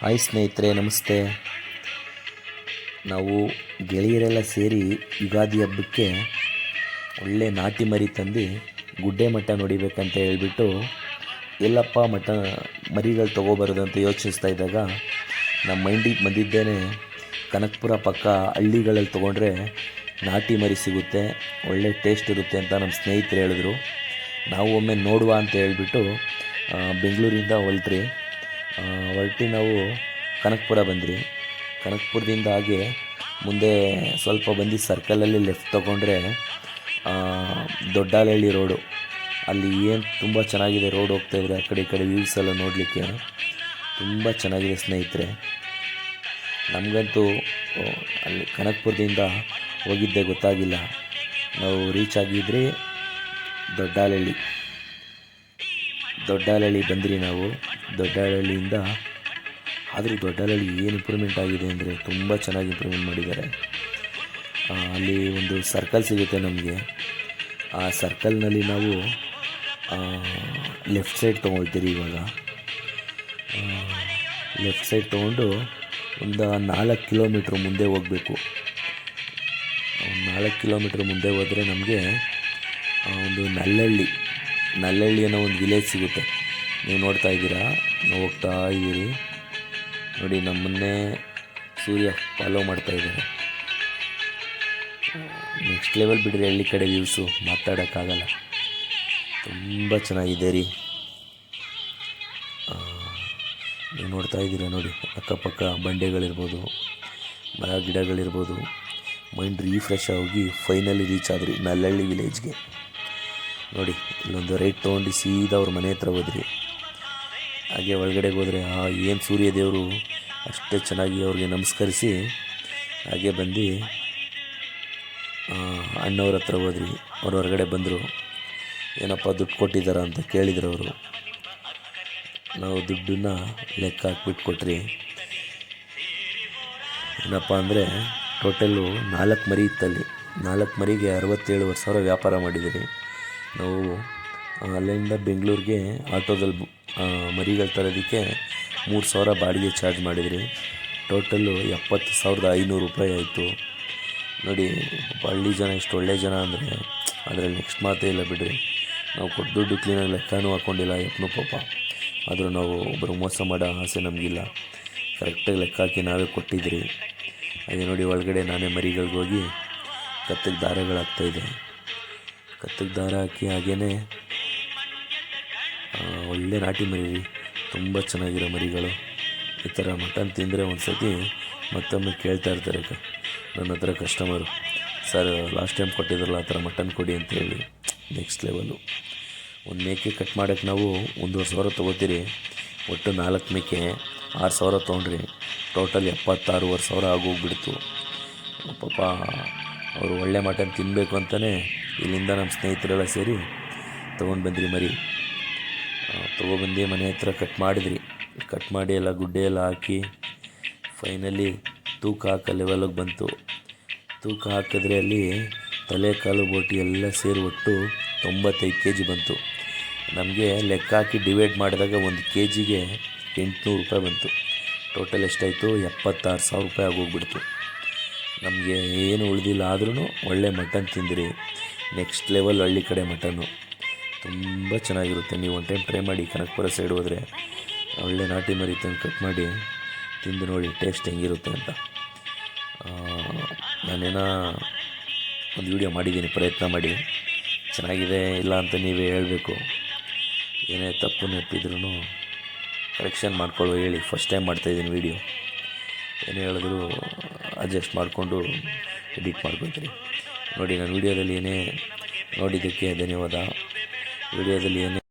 Hi ಸ್ನೇಹಿತರೆ, ನಮಸ್ತೆ. ನಾವು ಗೆಳೆಯರೆಲ್ಲ ಸೇರಿ ಯುಗಾದಿ ಹಬ್ಬಕ್ಕೆ ಒಳ್ಳೆ ನಾಟಿ ಮರಿ ತಂದು ಗುಡ್ಡೆ ಮಟ್ಟ ನೋಡಿಬೇಕಂತ ಹೇಳಿಬಿಟ್ಟು ಎಲ್ಲಪ್ಪ ಮಠ ಮರಿಗಳು ತೊಗೋಬಾರ್ದು ಅಂತ ಯೋಚಿಸ್ತಾ ಇದ್ದಾಗ ನಮ್ಮ ಮೈಂಡಿಗೆ ಬಂದಿದ್ದೇನೆ. ಕನಕಪುರ ಪಕ್ಕ ಹಳ್ಳಿಗಳಲ್ಲಿ ತೊಗೊಂಡ್ರೆ ನಾಟಿ ಮರಿ ಸಿಗುತ್ತೆ, ಒಳ್ಳೆ ಟೇಸ್ಟ್ ಇರುತ್ತೆ ಅಂತ ನಮ್ಮ ಸ್ನೇಹಿತರು ಹೇಳಿದ್ರು. ನಾವು ಒಮ್ಮೆ ನೋಡುವ ಅಂತ ಹೇಳಿಬಿಟ್ಟು ಬೆಂಗಳೂರಿಂದ ಹೊರಟ್ರಿ ಹೊರಟಿ ನಾವು ಕನಕಪುರ ಬಂದ್ರಿ ಕನಕಪುರದಿಂದ ಹಾಗೆ ಮುಂದೆ ಸ್ವಲ್ಪ ಬಂದು ಸರ್ಕಲಲ್ಲಿ ಲೆಫ್ಟ್ ತೊಗೊಂಡ್ರೆ ದೊಡ್ಡಾಲಹಳ್ಳಿ ರೋಡು ಅಲ್ಲಿ ಏನು ತುಂಬ ಚೆನ್ನಾಗಿದೆ ರೋಡ್ ಹೋಗ್ತಾ ಇದ್ರೆ ಆ ಕಡೆ ಈ ಕಡೆ ವ್ಯೂಸ್ ಎಲ್ಲ ನೋಡಲಿಕ್ಕೆ. ತುಂಬ ಚೆನ್ನಾಗಿದೆ ಸ್ನೇಹಿತರೆ. ನಮಗಂತೂ ಅಲ್ಲಿ ಕನಕಪುರದಿಂದ ಹೋಗಿದ್ದೆ ಗೊತ್ತಾಗಿಲ್ಲ. ನಾವು ರೀಚ್ ಆಗಿದ್ರಿ ದೊಡ್ಡಾಲಹಳ್ಳಿ ದೊಡ್ಡಾಲಹಳ್ಳಿ ಬಂದ್ರಿ ನಾವು. ದೊಡ್ಡಾಲಹಳ್ಳಿಯಿಂದ ಆದರೂ ದೊಡ್ಡಹಳ್ಳಿ ಏನು ಇಂಪ್ರೂವ್ಮೆಂಟ್ ಆಗಿದೆ ಅಂದರೆ ತುಂಬ ಚೆನ್ನಾಗಿ ಇಂಪ್ರೂವ್ಮೆಂಟ್ ಮಾಡಿದ್ದಾರೆ. ಅಲ್ಲಿ ಒಂದು ಸರ್ಕಲ್ ಸಿಗುತ್ತೆ ನಮಗೆ. ಆ ಸರ್ಕಲ್ನಲ್ಲಿ ನಾವು ಲೆಫ್ಟ್ ಸೈಡ್ ತೊಗೊಳ್ತೀರಿ ಇವಾಗ. ಲೆಫ್ಟ್ ಸೈಡ್ ತೊಗೊಂಡು ಒಂದು ನಾಲ್ಕು ಕಿಲೋಮೀಟ್ರ್ ಮುಂದೆ ಹೋಗಬೇಕು. ನಾಲ್ಕು ಕಿಲೋಮೀಟ್ರ್ ಮುಂದೆ ಹೋದರೆ ನಮಗೆ ಒಂದು ನಲ್ಲಳ್ಳಿ ನಲ್ಲಳ್ಳಿ ಅನ್ನೋ ಒಂದು ವಿಲೇಜ್ ಸಿಗುತ್ತೆ. ನೀವು ನೋಡ್ತಾ ಇದ್ದೀರಾ? ಹೋಗ್ತಾ ಇದ್ದೀರಿ. ನೋಡಿ, ನಮ್ಮನ್ನೇ ಸೂರ್ಯ ಫಾಲೋ ಮಾಡ್ತಾ ಇದ್ದಾರೆ. ನೆಕ್ಸ್ಟ್ ಲೆವೆಲ್ ಬಿಡ್ರಿ ಹಳ್ಳಿ ಕಡೆ ವ್ಯೂಸು ಮಾತಾಡೋಕ್ಕಾಗಲ್ಲ. ತುಂಬ ಚೆನ್ನಾಗಿದೆ ರೀ. ನೀವು ನೋಡ್ತಾ ಇದ್ದೀರಾ ನೋಡಿ, ಅಕ್ಕಪಕ್ಕ ಬಂಡೆಗಳಿರ್ಬೋದು, ಮರ ಗಿಡಗಳಿರ್ಬೋದು. ಮೈಂಡ್ ರೀಫ್ರೆಶ್ ಆಗಿ ಫೈನಲಿ ರೀಚ್ ಆದ್ರಿ ನಲ್ಲಹಳ್ಳಿ ವಿಲೇಜ್ಗೆ ನೋಡಿ, ಇಲ್ಲೊಂದು ರೈಟ್ ತೊಗೊಂಡು ಸೀದಾ ಅವ್ರ ಮನೆ ಹತ್ರ ಹೋದ್ರಿ. ಹಾಗೆ ಒಳಗಡೆಗೆ ಹೋದರೆ, ಆ, ಏನು ಸೂರ್ಯ ದೇವರು? ಅಷ್ಟೇ ಚೆನ್ನಾಗಿ ಅವ್ರಿಗೆ ನಮಸ್ಕರಿಸಿ, ಹಾಗೆ ಬಂದು ಅಣ್ಣವ್ರ ಹತ್ರ ಹೋದ್ರಿ. ಅವ್ರು ಹೊರಗಡೆ ಬಂದರು. ಏನಪ್ಪ, ದುಡ್ಡು ಕೊಟ್ಟಿದ್ದಾರ? ಅಂತ ಕೇಳಿದ್ರು ಅವರು. ನಾವು ದುಡ್ಡನ್ನ ಲೆಕ್ಕ ಹಾಕ್ಬಿಟ್ಟು ಕೊಟ್ರಿ. ಏನಪ್ಪ ಅಂದರೆ, ಟೋಟಲ್ಲು ನಾಲ್ಕು ಮರಿ ಇತ್ತಲ್ಲಿ. ನಾಲ್ಕು ಮರಿಗೆ ಅರವತ್ತೇಳುವರೆ ಸಾವಿರ ವ್ಯಾಪಾರ ಮಾಡಿದ್ದೀರಿ. ನಾವು ಅಲ್ಲಿಂದ ಬೆಂಗಳೂರಿಗೆ ಆಟೋದಲ್ಲಿ ಮರಿಗಳು ತರೋದಕ್ಕೆ ಮೂರು ಸಾವಿರ ಬಾಡಿಗೆ ಚಾರ್ಜ್ ಮಾಡಿದ್ರಿ. ಟೋಟಲ್ಲು ಎಪ್ಪತ್ತು ಸಾವಿರದ ಐನೂರು ರೂಪಾಯಿ ಆಯಿತು. ನೋಡಿ ಹಳ್ಳಿ ಜನ ಇಷ್ಟು ಒಳ್ಳೆ ಜನ ಅಂದರೆ ಅದರಲ್ಲಿ ನೆಕ್ಸ್ಟ್ ಮಾತೇ ಇಲ್ಲ ಬಿಡ್ರಿ. ನಾವು ಕೊಟ್ಟು ದುಡ್ಡು ಕ್ಲೀನಾಗಿ ಲೆಕ್ಕನೂ ಹಾಕ್ಕೊಂಡಿಲ್ಲ ಎಪ್ಪನೂ ಪಾಪ. ಆದರೂ ನಾವು ಒಬ್ಬರು ಮೋಸ ಮಾಡೋ ಆಸೆ ನಮಗಿಲ್ಲ. ಕರೆಕ್ಟಾಗಿ ಲೆಕ್ಕ ಹಾಕಿ ನಾವೇ ಕೊಟ್ಟಿದ್ರಿ. ಹಾಗೆ ನೋಡಿ, ಒಳಗಡೆ ನಾನೇ ಮರಿಗಳಿಗೆ ಹೋಗಿ ಕತ್ತಿಗೆ ದಾರಗಳು ಕತ್ತಿಗೆ ದಾರ ಹಾಕಿ ಹಾಗೇ ಒಳ್ಳೆ ನಾಟಿ ಮರಿ. ತುಂಬ ಚೆನ್ನಾಗಿರೋ ಮರಿಗಳು. ಈ ಥರ ಮಟನ್ ತಿಂದರೆ ಒಂದು ಸತಿ ಮತ್ತೊಮ್ಮೆ ಕೇಳ್ತಾ ಇರ್ತಾರೆ ಅಕ್ಕ. ನನ್ನ ಹತ್ರ ಕಸ್ಟಮರು ಸರ್ ಲಾಸ್ಟ್ ಟೈಮ್ ಕೊಟ್ಟಿದ್ರಲ್ಲ ಆ ಥರ ಮಟನ್ ಕೊಡಿ ಅಂತ ಹೇಳಿ. ನೆಕ್ಸ್ಟ್ ಲೆವೆಲ್ಲು ಒಂದು ಮೇಕೆ ಕಟ್ ಮಾಡೋಕ್ಕೆ ನಾವು ಒಂದೂವರೆ ಸಾವಿರ ತೊಗೋತೀರಿ. ಒಟ್ಟು ನಾಲ್ಕು ಮೇಕೆ ಆರು ಸಾವಿರ ತೊಗೊಂಡ್ರಿ. ಟೋಟಲ್ ಎಪ್ಪತ್ತಾರೂವರೆ ಸಾವಿರ ಆಗೋಗ್ಬಿಡ್ತು. ಪಾಪ, ಅವರು ಒಳ್ಳೆ ಮಟನ್ ತಿನ್ನಬೇಕು ಅಂತಲೇ ಇಲ್ಲಿಂದ ನಮ್ಮ ಸ್ನೇಹಿತರೆಲ್ಲ ಸೇರಿ ತೊಗೊಂಡು ಬಂದ್ರಿ ಮರಿ. ತೊಗೊಬಂದು ಮನೆ ಹತ್ರ ಕಟ್ ಮಾಡಿದ್ರಿ. ಕಟ್ ಮಾಡಿ ಎಲ್ಲ ಗುಡ್ಡೆ ಎಲ್ಲ ಹಾಕಿ ಫೈನಲಿ ತೂಕ ಹಾಕೋ ಲೆವೆಲಿಗೆ ಬಂತು. ತೂಕ ಹಾಕಿದ್ರೆ ಅಲ್ಲಿ ತಲೆ ಕಾಲು ಬೋಟಿ ಎಲ್ಲ ಸೇರಿ ಒಟ್ಟು ತೊಂಬತ್ತೈದು ಕೆ ಜಿ ಬಂತು. ನಮಗೆ ಲೆಕ್ಕ ಹಾಕಿ ಡಿವೈಡ್ ಮಾಡಿದಾಗ ಒಂದು ಕೆ ಜಿಗೆ ಎಂಟುನೂರು ರೂಪಾಯಿ ಬಂತು. ಟೋಟಲ್ ಎಷ್ಟಾಯಿತು? ಎಪ್ಪತ್ತಾರು ಸಾವಿರ ರೂಪಾಯಿ ಆಗೋಗ್ಬಿಡ್ತು. ನಮಗೆ ಏನು ಉಳಿದಿಲ್ಲ ಆದ್ರೂ ಒಳ್ಳೆ ಮಟನ್ ತಿಂದಿರಿ. ನೆಕ್ಸ್ಟ್ ಲೆವೆಲ್ ಹಳ್ಳಿ ಕಡೆ ಮಟನ್ನು ತುಂಬ ಚೆನ್ನಾಗಿರುತ್ತೆ. ನೀವು ಒಂದು ಟೈಮ್ ಟ್ರೈ ಮಾಡಿ ಕನಕಪುರ ಸೈಡ್ ಹೋದರೆ ಒಳ್ಳೆ ನಾಟಿ ಮರಿ ತಂದು ಕಟ್ ಮಾಡಿ ತಿಂದು ನೋಡಿ ಟೇಸ್ಟ್ ಹೆಂಗಿರುತ್ತೆ ಅಂತ. ನಾನೇನೋ ಒಂದು ವಿಡಿಯೋ ಮಾಡಿದ್ದೀನಿ, ಪ್ರಯತ್ನ ಮಾಡಿ. ಚೆನ್ನಾಗಿದೆ, ಇಲ್ಲ ಅಂತ ನೀವೇ ಹೇಳಬೇಕು. ಏನೇ ತಪ್ಪು ನೆಪ್ಪಿದ್ರೂ ಕರೆಕ್ಷನ್ ಮಾಡ್ಕೊಳ್ಳೋ ಹೇಳಿ ಫಸ್ಟ್ ಟೈಮ್ ಮಾಡ್ತಾಯಿದ್ದೀನಿ ವಿಡಿಯೋ ಏನು ಹೇಳಿದ್ರು ಅಡ್ಜಸ್ಟ್ ಮಾಡಿಕೊಂಡು ಎಡಿಟ್ ಮಾಡ್ಕೊತೀನಿ ನೋಡಿ, ನಾನು ವಿಡಿಯೋದಲ್ಲಿ ಏನೇ ನೋಡಿದ್ದಕ್ಕೆ ಧನ್ಯವಾದ. ವಿಡಿಯೋದಲ್ಲಿ ಏನೇ